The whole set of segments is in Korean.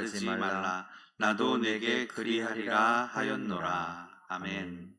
가르지 말라. 나도 내게 그리하리라 하였노라. 아멘.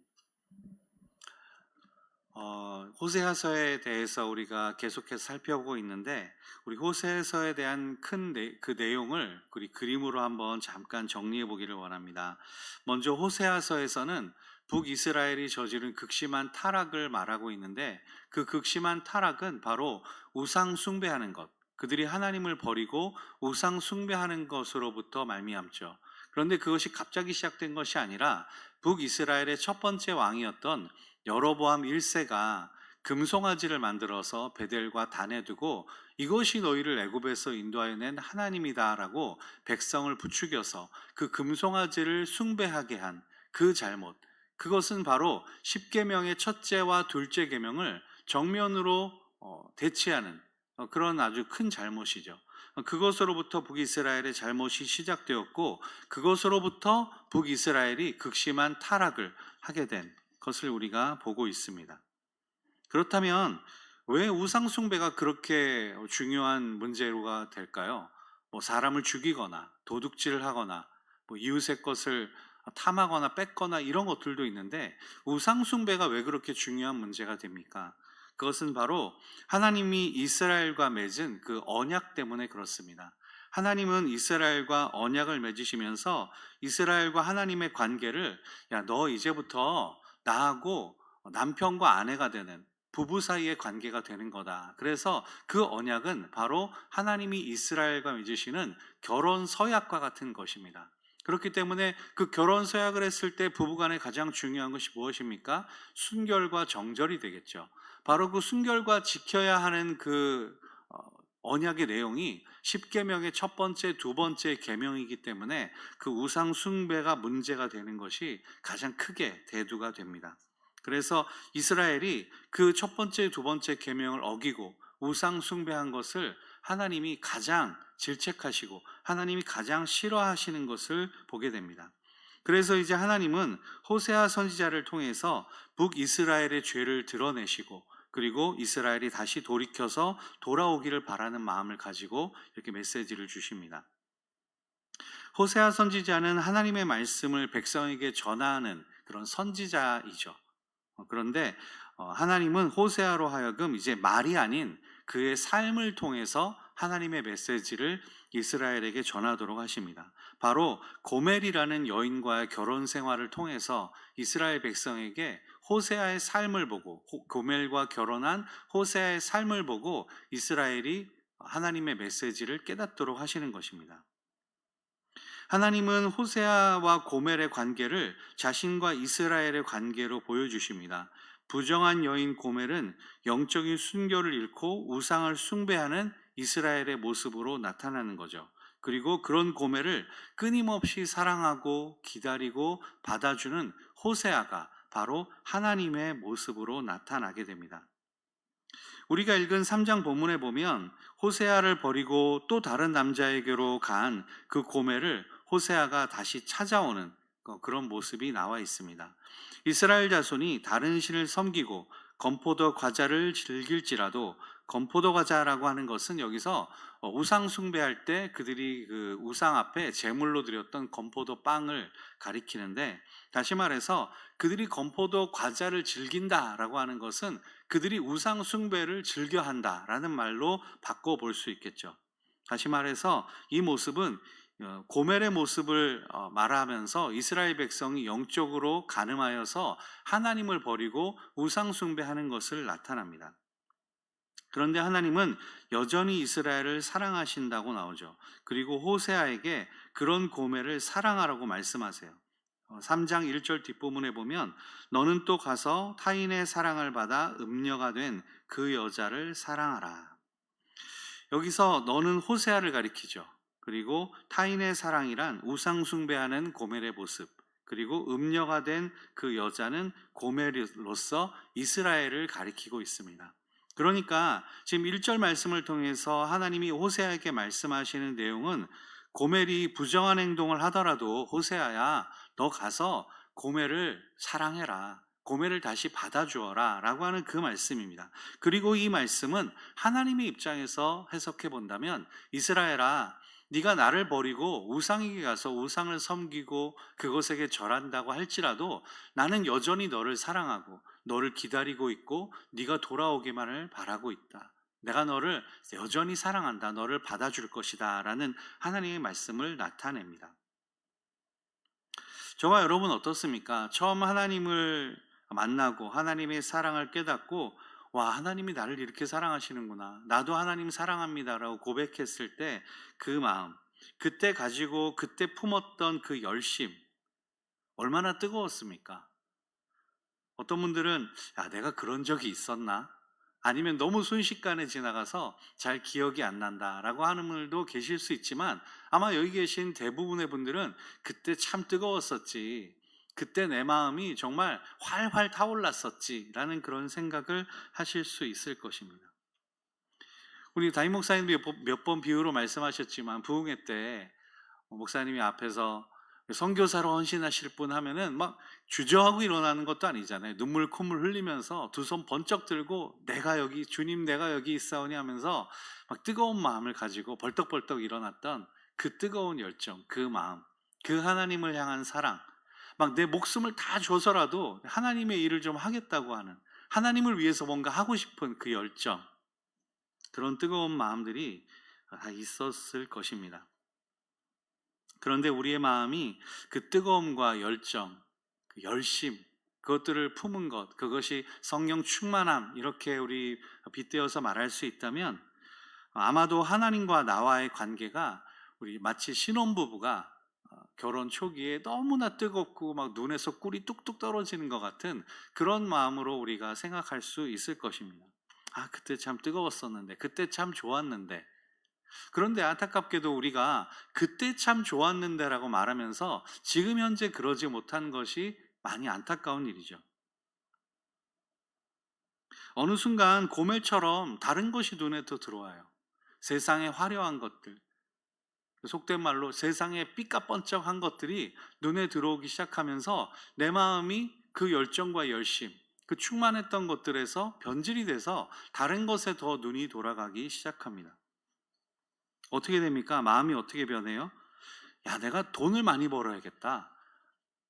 어, 호세아서에 대해서 우리가 계속해서 살펴보고 있는데 우리 호세아서에 대한 큰 그 내용을 우리 그림으로 한번 잠깐 정리해 보기를 원합니다. 먼저 호세아서에서는 북이스라엘이 저지른 극심한 타락을 말하고 있는데 그 극심한 타락은 바로 우상 숭배하는 것, 그들이 하나님을 버리고 우상 숭배하는 것으로부터 말미암죠. 그런데 그것이 갑자기 시작된 것이 아니라 북이스라엘의 첫 번째 왕이었던 여로보암 1세가 금송아지를 만들어서 베델과 단에 두고 이것이 너희를 애굽에서 인도하여 낸 하나님이다라고 백성을 부추겨서 그 금송아지를 숭배하게 한 그 잘못 그것은 바로 십계명의 첫째와 둘째 계명을 정면으로 어, 대치하는 어, 그런 아주 큰 잘못이죠. 어, 그것으로부터 북이스라엘의 잘못이 시작되었고 그것으로부터 북이스라엘이 극심한 타락을 하게 된 것을 우리가 보고 있습니다. 그렇다면 왜 우상숭배가 그렇게 중요한 문제가 될까요? 뭐 사람을 죽이거나 도둑질을 하거나 뭐 이웃의 것을 탐하거나 뺏거나 이런 것들도 있는데 우상숭배가 왜 그렇게 중요한 문제가 됩니까? 그것은 바로 하나님이 이스라엘과 맺은 그 언약 때문에 그렇습니다. 하나님은 이스라엘과 언약을 맺으시면서 이스라엘과 하나님의 관계를 야, 너 이제부터 나하고 남편과 아내가 되는 부부 사이의 관계가 되는 거다. 그래서 그 언약은 바로 하나님이 이스라엘과 맺으시는 결혼 서약과 같은 것입니다. 그렇기 때문에 그 결혼 서약을 했을 때 부부간에 가장 중요한 것이 무엇입니까? 순결과 정절이 되겠죠. 바로 그 순결과 지켜야 하는 그 어, 언약의 내용이 십계명의 첫 번째, 두 번째 계명이기 때문에 그 우상 숭배가 문제가 되는 것이 가장 크게 대두가 됩니다. 그래서 이스라엘이 그 첫 번째, 두 번째 계명을 어기고 우상 숭배한 것을 하나님이 가장 질책하시고 하나님이 가장 싫어하시는 것을 보게 됩니다. 그래서 이제 하나님은 호세아 선지자를 통해서 북이스라엘의 죄를 드러내시고 그리고 이스라엘이 다시 돌이켜서 돌아오기를 바라는 마음을 가지고 이렇게 메시지를 주십니다. 호세아 선지자는 하나님의 말씀을 백성에게 전하는 그런 선지자이죠. 어, 그런데 어, 하나님은 호세아로 하여금 이제 말이 아닌 그의 삶을 통해서 하나님의 메시지를 이스라엘에게 전하도록 하십니다. 바로 고멜이라는 여인과의 결혼 생활을 통해서 이스라엘 백성에게 호세아의 삶을 보고 고멜과 결혼한 호세아의 삶을 보고 이스라엘이 하나님의 메시지를 깨닫도록 하시는 것입니다. 하나님은 호세아와 고멜의 관계를 자신과 이스라엘의 관계로 보여주십니다. 부정한 여인 고멜은 영적인 순결을 잃고 우상을 숭배하는 이스라엘의 모습으로 나타나는 거죠. 그리고 그런 고멜을 끊임없이 사랑하고 기다리고 받아주는 호세아가 바로 하나님의 모습으로 나타나게 됩니다. 우리가 읽은 3장 본문에 보면 호세아를 버리고 또 다른 남자에게로 간 그 고멜을 호세아가 다시 찾아오는 그런 모습이 나와 있습니다. 이스라엘 자손이 다른 신을 섬기고 건포도 과자를 즐길지라도 건포도 과자라고 하는 것은 여기서 어, 우상 숭배할 때 그들이 그 우상 앞에 제물로 드렸던 건포도 빵을 가리키는데 다시 말해서 그들이 건포도 과자를 즐긴다라고 하는 것은 그들이 우상 숭배를 즐겨 한다라는 말로 바꿔 볼 수 있겠죠. 다시 말해서 이 모습은 어, 고멜의 모습을 어, 말하면서 이스라엘 백성이 영적으로 가늠하여서 하나님을 버리고 우상 숭배하는 것을 나타납니다. 그런데 하나님은 여전히 이스라엘을 사랑하신다고 나오죠. 그리고 호세아에게 그런 고멜을 사랑하라고 말씀하세요. 3장 어, 1절 뒷부분에 보면 너는 또 가서 타인의 사랑을 받아 음녀가 된 그 여자를 사랑하라. 여기서 너는 호세아를 가리키죠. 그리고 타인의 사랑이란 우상숭배하는 고멜의 모습, 그리고 음녀가 된 그 여자는 고멜로서 이스라엘을 가리키고 있습니다. 그러니까 지금 1절 말씀을 통해서 하나님이 호세아에게 말씀하시는 내용은 고멜이 부정한 행동을 하더라도 호세아야 너 가서 고멜을 사랑해라. 고멜을 다시 받아주어라 라고 하는 그 말씀입니다. 그리고 이 말씀은 하나님의 입장에서 해석해 본다면 이스라엘아 네가 나를 버리고 우상에게 가서 우상을 섬기고 그것에게 절한다고 할지라도 나는 여전히 너를 사랑하고 너를 기다리고 있고 네가 돌아오기만을 바라고 있다. 내가 너를 여전히 사랑한다. 너를 받아줄 것이다. 라는 하나님의 말씀을 나타냅니다. 저와 여러분 어떻습니까? 처음 하나님을 만나고 하나님의 사랑을 깨닫고 와, 하나님이 나를 이렇게 사랑하시는구나. 나도 하나님 사랑합니다라고 고백했을 때 그 마음, 그때 가지고 그때 품었던 그 열심 얼마나 뜨거웠습니까? 어떤 분들은 야, 내가 그런 적이 있었나? 아니면 너무 순식간에 지나가서 잘 기억이 안 난다라고 하는 분들도 계실 수 있지만 아마 여기 계신 대부분의 분들은 그때 참 뜨거웠었지. 그때 내 마음이 정말 활활 타올랐었지라는 그런 생각을 하실 수 있을 것입니다. 우리 담임 목사님도 몇 번 비유로 말씀하셨지만 부흥회 때 목사님이 앞에서 선교사로 헌신하실 분 하면은 막 주저하고 일어나는 것도 아니잖아요. 눈물 콧물 흘리면서 두 손 번쩍 들고 내가 여기 주님 내가 여기 있사오니 하면서 막 뜨거운 마음을 가지고 벌떡벌떡 일어났던 그 뜨거운 열정, 그 마음, 그 하나님을 향한 사랑, 막 내 목숨을 다 줘서라도 하나님의 일을 좀 하겠다고 하는 하나님을 위해서 뭔가 하고 싶은 그 열정, 그런 뜨거운 마음들이 다 있었을 것입니다. 그런데 우리의 마음이 그 뜨거움과 열정, 그 열심, 그것들을 품은 것, 그것이 성령 충만함, 이렇게 우리 빗대어서 말할 수 있다면 아마도 하나님과 나와의 관계가 우리 마치 신혼부부가 어, 결혼 초기에 너무나 뜨겁고 막 눈에서 꿀이 뚝뚝 떨어지는 것 같은 그런 마음으로 우리가 생각할 수 있을 것입니다. 아, 그때 참 뜨거웠었는데, 그때 참 좋았는데, 그런데 안타깝게도 우리가 그때 참 좋았는데라고 말하면서 지금 현재 그러지 못한 것이 많이 안타까운 일이죠. 어느 순간 고멜처럼 다른 것이 눈에 또 들어와요. 세상의 화려한 것들, 속된 말로 세상의 삐까뻔쩍한 것들이 눈에 들어오기 시작하면서 내 마음이 그 열정과 열심, 그 충만했던 것들에서 변질이 돼서 다른 것에 더 눈이 돌아가기 시작합니다. 어떻게 됩니까? 마음이 어떻게 변해요? 야, 내가 돈을 많이 벌어야겠다.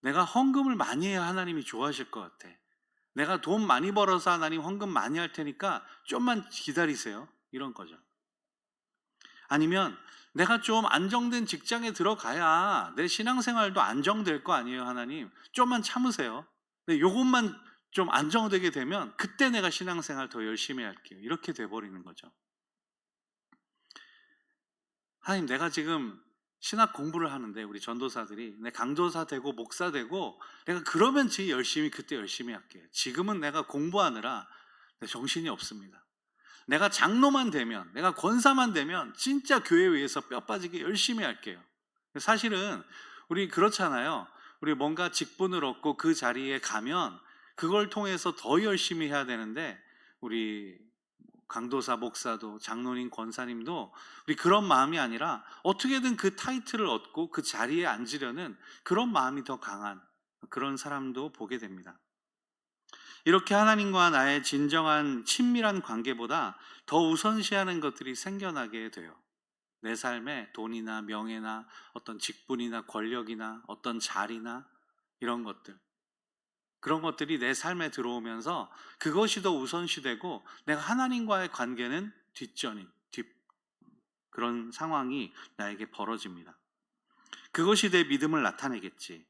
내가 헌금을 많이 해야 하나님이 좋아하실 것 같아. 내가 돈 많이 벌어서 하나님 헌금 많이 할 테니까 좀만 기다리세요. 이런 거죠. 아니면 내가 좀 안정된 직장에 들어가야 내 신앙생활도 안정될 거 아니에요, 하나님. 좀만 참으세요. 근데 요것만 좀 안정되게 되면 그때 내가 신앙생활 더 열심히 할게요. 이렇게 돼버리는 거죠. 하나님, 내가 지금 신학 공부를 하는데 우리 전도사들이 내 강도사 되고 목사 되고 내가 그러면 지 열심히 그때 열심히 할게요. 지금은 내가 공부하느라 정신이 없습니다. 내가 장로만 되면 내가 권사만 되면 진짜 교회 위해서 뼈 빠지게 열심히 할게요. 사실은 우리 그렇잖아요. 우리 뭔가 직분을 얻고 그 자리에 가면 그걸 통해서 더 열심히 해야 되는데 우리 강도사 목사도 장로님 권사님도 우리 그런 마음이 아니라 어떻게든 그 타이틀을 얻고 그 자리에 앉으려는 그런 마음이 더 강한 그런 사람도 보게 됩니다. 이렇게 하나님과 나의 진정한 친밀한 관계보다 더 우선시하는 것들이 생겨나게 돼요. 내 삶에 돈이나 명예나 어떤 직분이나 권력이나 어떤 자리나 이런 것들. 그런 것들이 내 삶에 들어오면서 그것이 더 우선시되고 내가 하나님과의 관계는 뒷전인 뒷 그런 상황이 나에게 벌어집니다. 그것이 내 믿음을 나타내겠지.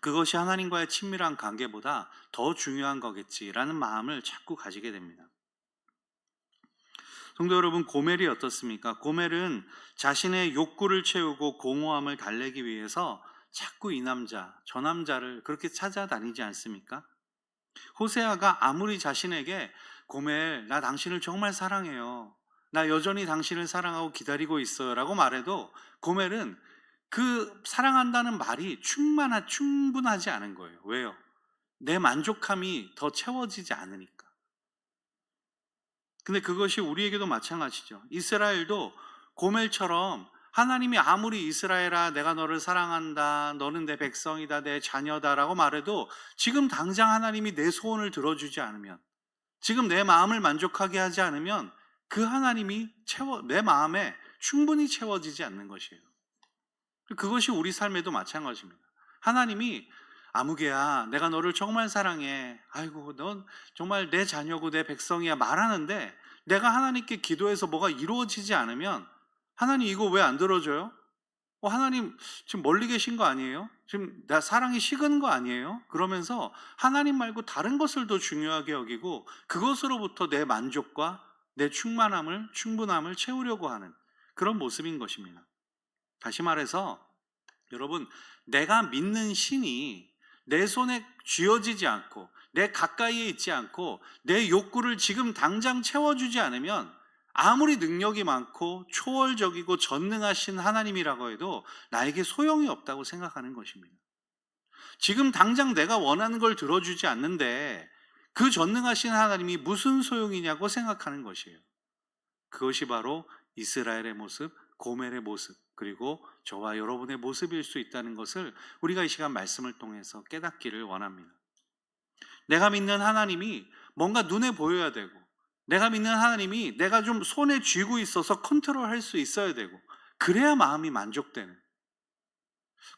그것이 하나님과의 친밀한 관계보다 더 중요한 거겠지라는 마음을 자꾸 가지게 됩니다. 성도 여러분, 고멜이 어떻습니까? 고멜은 자신의 욕구를 채우고 공허함을 달래기 위해서 자꾸 이 남자, 저 남자를 그렇게 찾아다니지 않습니까? 호세아가 아무리 자신에게 고멜, 나 당신을 정말 사랑해요. 나 여전히 당신을 사랑하고 기다리고 있어요. 라고 말해도 고멜은 그 사랑한다는 말이 충만하, 충분하지 않은 거예요. 왜요? 내 만족함이 더 채워지지 않으니까. 근데 그것이 우리에게도 마찬가지죠. 이스라엘도 고멜처럼 하나님이 아무리 이스라엘아 내가 너를 사랑한다 너는 내 백성이다 내 자녀다라고 말해도 지금 당장 하나님이 내 소원을 들어주지 않으면 지금 내 마음을 만족하게 하지 않으면 그 하나님이 채워 내 마음에 충분히 채워지지 않는 것이에요. 그것이 우리 삶에도 마찬가지입니다. 하나님이 아무개야, 내가 너를 정말 사랑해. 아이고, 넌 정말 내 자녀고 내 백성이야. 말하는데 내가 하나님께 기도해서 뭐가 이루어지지 않으면 하나님 이거 왜 안 들어줘요? 어, 하나님 지금 멀리 계신 거 아니에요? 지금 나 사랑이 식은 거 아니에요? 그러면서 하나님 말고 다른 것을 더 중요하게 여기고 그것으로부터 내 만족과 내 충만함을 충분함을 채우려고 하는 그런 모습인 것입니다. 다시 말해서 여러분 내가 믿는 신이 내 손에 쥐어지지 않고 내 가까이에 있지 않고 내 욕구를 지금 당장 채워주지 않으면 아무리 능력이 많고 초월적이고 전능하신 하나님이라고 해도 나에게 소용이 없다고 생각하는 것입니다. 지금 당장 내가 원하는 걸 들어주지 않는데 그 전능하신 하나님이 무슨 소용이냐고 생각하는 것이에요. 그것이 바로 이스라엘의 모습, 고멜의 모습, 그리고 저와 여러분의 모습일 수 있다는 것을 우리가 이 시간 말씀을 통해서 깨닫기를 원합니다. 내가 믿는 하나님이 뭔가 눈에 보여야 되고, 내가 믿는 하나님이 내가 좀 손에 쥐고 있어서 컨트롤할 수 있어야 되고, 그래야 마음이 만족되는.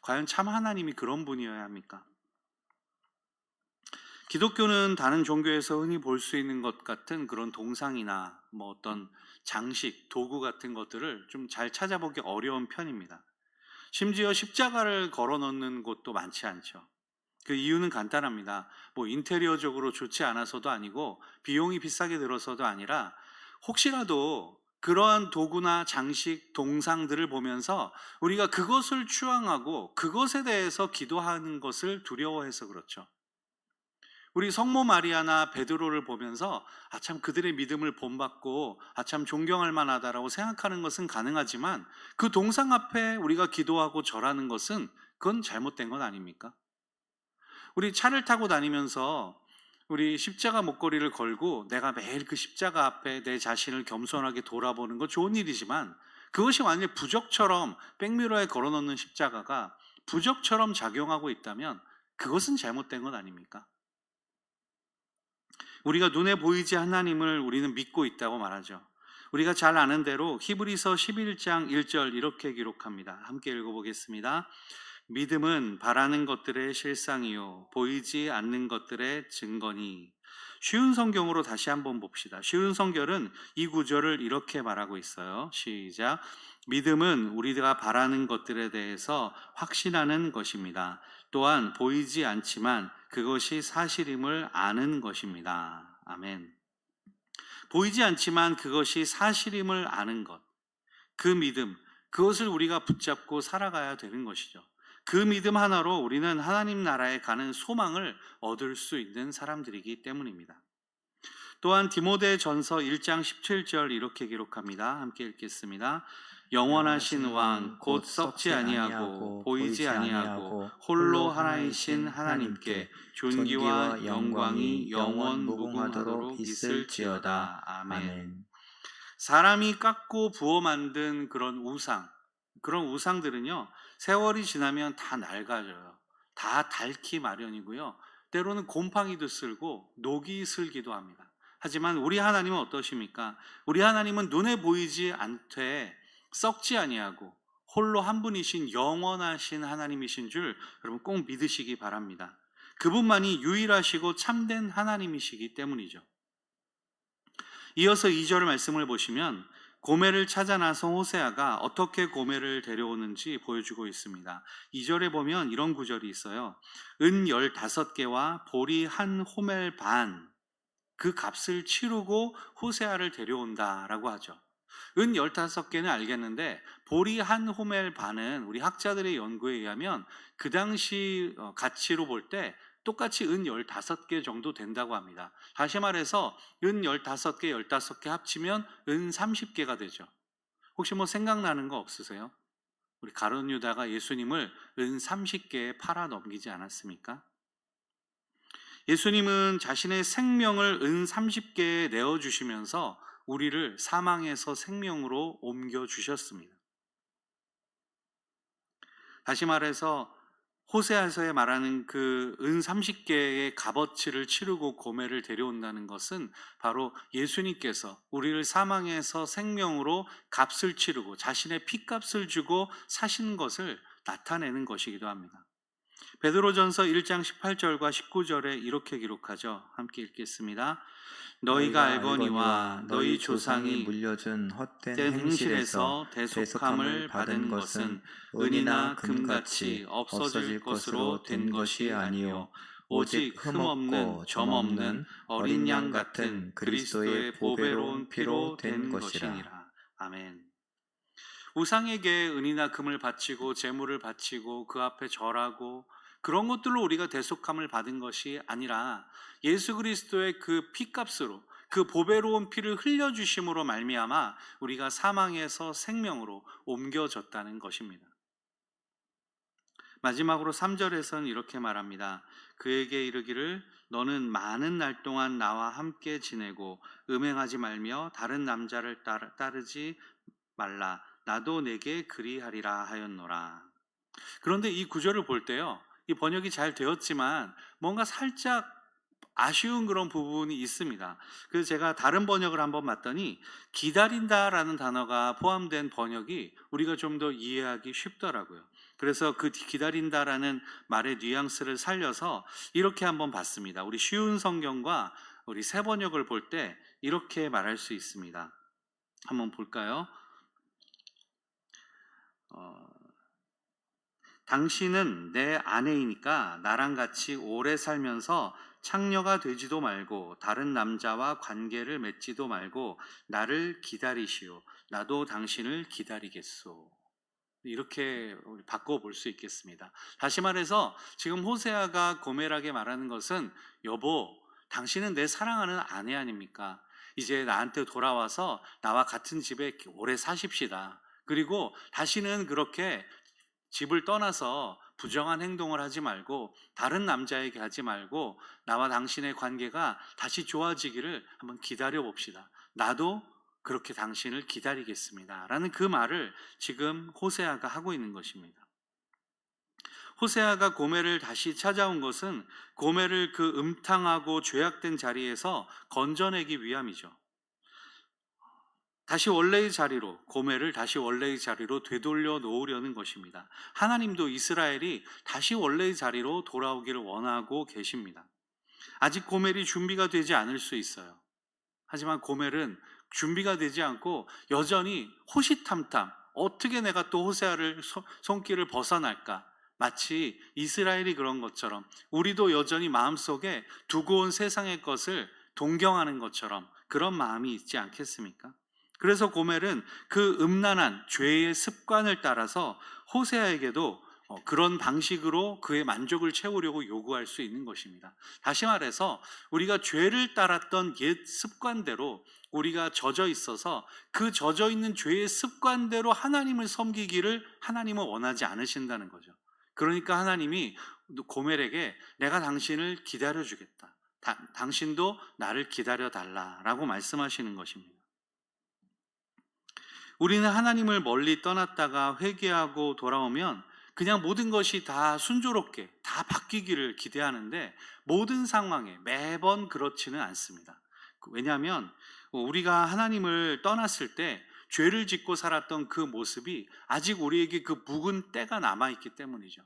과연 참 하나님이 그런 분이어야 합니까? 기독교는 다른 종교에서 흔히 볼 수 있는 것 같은 그런 동상이나 뭐 어떤 장식, 도구 같은 것들을 좀 잘 찾아보기 어려운 편입니다. 심지어 십자가를 걸어 놓는 곳도 많지 않죠. 그 이유는 간단합니다. 뭐 인테리어적으로 좋지 않아서도 아니고 비용이 비싸게 들어서도 아니라 혹시라도 그러한 도구나 장식, 동상들을 보면서 우리가 그것을 추앙하고 그것에 대해서 기도하는 것을 두려워해서 그렇죠. 우리 성모 마리아나 베드로를 보면서 아 참 그들의 믿음을 본받고 아 참 존경할 만하다라고 생각하는 것은 가능하지만 그 동상 앞에 우리가 기도하고 절하는 것은 그건 잘못된 건 아닙니까? 우리 차를 타고 다니면서 우리 십자가 목걸이를 걸고 내가 매일 그 십자가 앞에 내 자신을 겸손하게 돌아보는 건 좋은 일이지만 그것이 완전히 부적처럼 백미러에 걸어놓는 십자가가 부적처럼 작용하고 있다면 그것은 잘못된 건 아닙니까? 우리가 눈에 보이지 하나님을 우리는 믿고 있다고 말하죠. 우리가 잘 아는 대로 히브리서 11장 1절 이렇게 기록합니다. 함께 읽어보겠습니다. 믿음은 바라는 것들의 실상이요 보이지 않는 것들의 증거니 쉬운 성경으로 다시 한번 봅시다. 쉬운 성결은 이 구절을 이렇게 말하고 있어요. 시작. 믿음은 우리가 바라는 것들에 대해서 확신하는 것입니다. 또한 보이지 않지만 그것이 사실임을 아는 것입니다. 아멘. 보이지 않지만 그것이 사실임을 아는 것. 그 믿음, 그것을 우리가 붙잡고 살아가야 되는 것이죠. 그 믿음 하나로 우리는 하나님 나라에 가는 소망을 얻을 수 있는 사람들이기 때문입니다. 또한 디모데 전서 1장 17절 이렇게 기록합니다. 함께 읽겠습니다. 영원하신 왕 곧 썩지 아니하고 보이지 아니하고 홀로 하나이신 하나님께 존귀와 영광이 영원 무궁하도록 있을지어다. 아멘. 사람이 깎고 부어 만든 그런 우상, 그런 우상들은요, 세월이 지나면 다 낡아져요. 다 닳기 마련이고요. 때로는 곰팡이도 쓸고 녹이 슬기도 합니다. 하지만 우리 하나님은 어떠십니까? 우리 하나님은 눈에 보이지 않되 썩지 아니하고 홀로 한 분이신 영원하신 하나님이신 줄 여러분 꼭 믿으시기 바랍니다. 그분만이 유일하시고 참된 하나님이시기 때문이죠. 이어서 2절 말씀을 보시면 고멜을 찾아 나선 호세아가 어떻게 고멜을 데려오는지 보여주고 있습니다. 2절에 보면 이런 구절이 있어요. 은 15개와 보리 한 호멜 반, 그 값을 치르고 호세아를 데려온다라고 하죠. 은 15개는 알겠는데 보리 한 호멜 반은 우리 학자들의 연구에 의하면 그 당시 어, 가치로 볼 때 똑같이 은 15개 정도 된다고 합니다. 다시 말해서 은 15개, 15개 합치면 은 30개가 되죠. 혹시 뭐 생각나는 거 없으세요? 우리 가론 유다가 예수님을 은 30개에 팔아 넘기지 않았습니까? 예수님은 자신의 생명을 은 30개에 내어 주시면서 우리를 사망에서 생명으로 옮겨 주셨습니다. 다시 말해서 호세아서에 말하는 그 은 30개의 값어치를 치르고 고매를 데려온다는 것은 바로 예수님께서 우리를 사망에서 생명으로 값을 치르고 자신의 피값을 주고 사신 것을 나타내는 것이기도 합니다. 베드로전서 1장 18절과 19절에 이렇게 기록하죠. 함께 읽겠습니다. 너희가 알거니와 너희 조상이 물려준 헛된 행실에서 대속함을 받은 것은 은이나 금같이 없어질 것으로 된 것이 아니요 오직 흠없는 점없는 어린 양 같은 그리스도의 보배로운 피로 된 것이니라. 아멘. 우상에게 은이나 금을 바치고 재물을 바치고 그 앞에 절하고 그런 것들로 우리가 대속함을 받은 것이 아니라 예수 그리스도의 그 피값으로 그 보배로운 피를 흘려 주심으로 말미암아 우리가 사망에서 생명으로 옮겨졌다는 것입니다. 마지막으로 3절에서는 이렇게 말합니다. 그에게 이르기를 너는 많은 날 동안 나와 함께 지내고 음행하지 말며 다른 남자를 따르, 따르지 말라. 나도 내게 그리하리라 하였노라. 그런데 이 구절을 볼 때요. 이 번역이 잘 되었지만 뭔가 살짝 아쉬운 그런 부분이 있습니다. 그래서 제가 다른 번역을 한번 봤더니 기다린다라는 단어가 포함된 번역이 우리가 좀 더 이해하기 쉽더라고요. 그래서 그 기다린다라는 말의 뉘앙스를 살려서 이렇게 한번 봤습니다. 우리 쉬운 성경과 우리 새 번역을 볼 때 이렇게 말할 수 있습니다. 한번 볼까요? 어, 당신은 내 아내이니까 나랑 같이 오래 살면서 창녀가 되지도 말고 다른 남자와 관계를 맺지도 말고 나를 기다리시오. 나도 당신을 기다리겠소. 이렇게 바꿔볼 수 있겠습니다. 다시 말해서 지금 호세아가 고멜하게 말하는 것은 여보, 당신은 내 사랑하는 아내 아닙니까? 이제 나한테 돌아와서 나와 같은 집에 오래 사십시다. 그리고 다시는 그렇게 집을 떠나서 부정한 행동을 하지 말고 다른 남자에게 하지 말고 나와 당신의 관계가 다시 좋아지기를 한번 기다려 봅시다. 나도 그렇게 당신을 기다리겠습니다. 라는 그 말을 지금 호세아가 하고 있는 것입니다. 호세아가 고멜을 다시 찾아온 것은 고멜을 그 음탕하고 죄악된 자리에서 건져내기 위함이죠. 다시 원래의 자리로 고멜을 다시 원래의 자리로 되돌려 놓으려는 것입니다. 하나님도 이스라엘이 다시 원래의 자리로 돌아오기를 원하고 계십니다. 아직 고멜이 준비가 되지 않을 수 있어요. 하지만 고멜은 준비가 되지 않고 여전히 호시탐탐 어떻게 내가 또 호세아를 손길을 벗어날까? 마치 이스라엘이 그런 것처럼 우리도 여전히 마음속에 두고 온 세상의 것을 동경하는 것처럼 그런 마음이 있지 않겠습니까? 그래서 고멜은 그 음란한 죄의 습관을 따라서 호세아에게도 어, 그런 방식으로 그의 만족을 채우려고 요구할 수 있는 것입니다. 다시 말해서 우리가 죄를 따랐던 옛 습관대로 우리가 젖어 있어서 그 젖어 있는 죄의 습관대로 하나님을 섬기기를 하나님은 원하지 않으신다는 거죠. 그러니까 하나님이 고멜에게 내가 당신을 기다려 주겠다. 당신도 나를 기다려 달라라고 말씀하시는 것입니다. 우리는 하나님을 멀리 떠났다가 회개하고 돌아오면 그냥 모든 것이 다 순조롭게 다 바뀌기를 기대하는데 모든 상황에 매번 그렇지는 않습니다. 왜냐하면 우리가 하나님을 떠났을 때 죄를 짓고 살았던 그 모습이 아직 우리에게 그 묵은 때가 남아있기 때문이죠.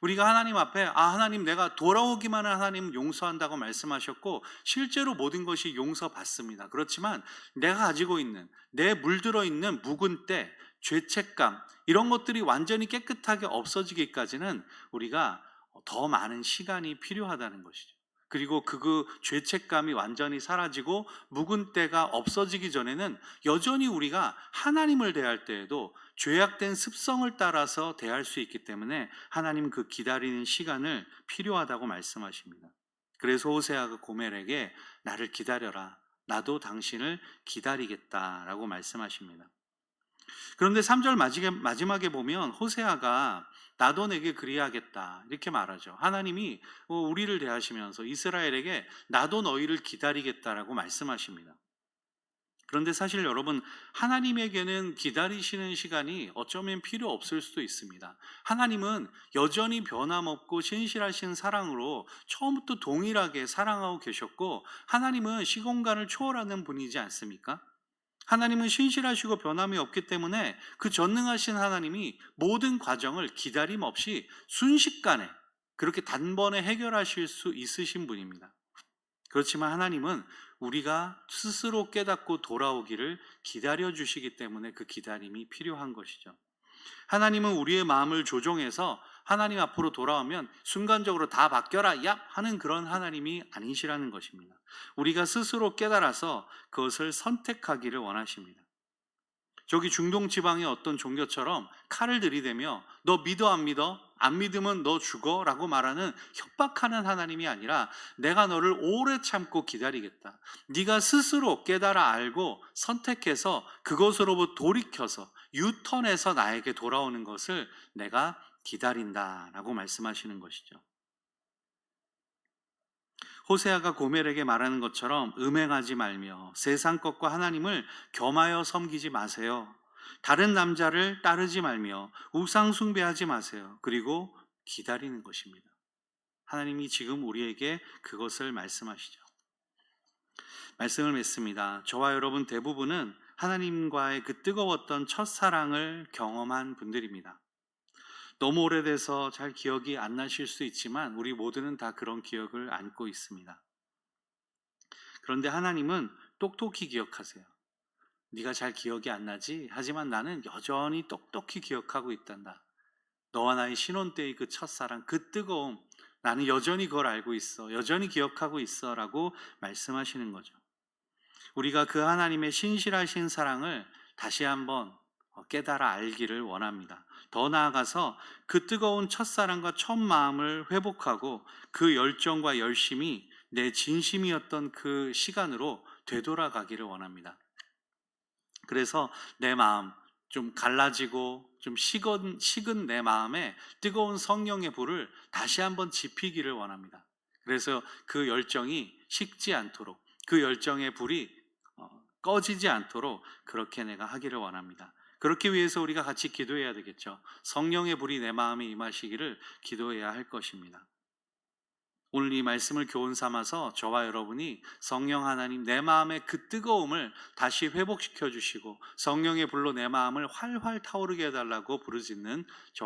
우리가 하나님 앞에 아 하나님 내가 돌아오기만 한 하나님 용서한다고 말씀하셨고 실제로 모든 것이 용서받습니다. 그렇지만 내가 가지고 있는 내 물들어 있는 묵은 때 죄책감 이런 것들이 완전히 깨끗하게 없어지기까지는 우리가 더 많은 시간이 필요하다는 것이죠. 그리고 그, 그 죄책감이 완전히 사라지고 묵은 때가 없어지기 전에는 여전히 우리가 하나님을 대할 때에도 죄악된 습성을 따라서 대할 수 있기 때문에 하나님 그 기다리는 시간을 필요하다고 말씀하십니다. 그래서 호세아가 고멜에게 나를 기다려라. 나도 당신을 기다리겠다라고 말씀하십니다. 그런데 3절 마지막에 보면 호세아가 나도 내게 그리하겠다. 이렇게 말하죠. 하나님이 어, 우리를 대하시면서 이스라엘에게 나도 너희를 기다리겠다라고 말씀하십니다. 그런데 사실 여러분 하나님에게는 기다리시는 시간이 어쩌면 필요 없을 수도 있습니다. 하나님은 여전히 변함없고 신실하신 사랑으로 처음부터 동일하게 사랑하고 계셨고 하나님은 시공간을 초월하는 분이지 않습니까? 하나님은 신실하시고 변함이 없기 때문에 그 전능하신 하나님이 모든 과정을 기다림 없이 순식간에 그렇게 단번에 해결하실 수 있으신 분입니다. 그렇지만 하나님은 우리가 스스로 깨닫고 돌아오기를 기다려 주시기 때문에 그 기다림이 필요한 것이죠. 하나님은 우리의 마음을 조종해서 하나님 앞으로 돌아오면 순간적으로 다 바뀌어라, 얍! 하는 그런 하나님이 아니시라는 것입니다. 우리가 스스로 깨달아서 그것을 선택하기를 원하십니다. 저기 중동 지방의 어떤 종교처럼 칼을 들이대며 너 믿어 안 믿어? 안 믿으면 너 죽어 라고 말하는 협박하는 하나님이 아니라 내가 너를 오래 참고 기다리겠다. 네가 스스로 깨달아 알고 선택해서 그것으로부터 돌이켜서 유턴해서 나에게 돌아오는 것을 내가 기다린다 라고 말씀하시는 것이죠. 호세아가 고멜에게 말하는 것처럼 음행하지 말며 세상 것과 하나님을 겸하여 섬기지 마세요. 다른 남자를 따르지 말며 우상 숭배하지 마세요. 그리고 기다리는 것입니다. 하나님이 지금 우리에게 그것을 말씀하시죠. 말씀을 맺습니다. 저와 여러분 대부분은 하나님과의 그 뜨거웠던 첫사랑을 경험한 분들입니다. 너무 오래돼서 잘 기억이 안 나실 수 있지만 우리 모두는 다 그런 기억을 안고 있습니다. 그런데 하나님은 똑똑히 기억하세요. 네가 잘 기억이 안 나지? 하지만 나는 여전히 똑똑히 기억하고 있단다. 너와 나의 신혼 때의 그 첫사랑, 그 뜨거움, 나는 여전히 그걸 알고 있어. 여전히 기억하고 있어. 라고 말씀하시는 거죠. 우리가 그 하나님의 신실하신 사랑을 다시 한번 깨달아 알기를 원합니다. 더 나아가서 그 뜨거운 첫사랑과 첫 마음을 회복하고 그 열정과 열심이 내 진심이었던 그 시간으로 되돌아가기를 원합니다. 그래서 내 마음 좀 갈라지고 좀 식은, 식은 내 마음에 뜨거운 성령의 불을 다시 한번 지피기를 원합니다. 그래서 그 열정이 식지 않도록 그 열정의 불이 어, 꺼지지 않도록 그렇게 내가 하기를 원합니다. 그렇기 위해서 우리가 같이 기도해야 되겠죠. 성령의 불이 내 마음에 임하시기를 기도해야 할 것입니다. 오늘 이 말씀을 교훈 삼아서 저와 여러분이 성령 하나님 내 마음의 그 뜨거움을 다시 회복시켜 주시고 성령의 불로 내 마음을 활활 타오르게 해달라고 부르짖는 저와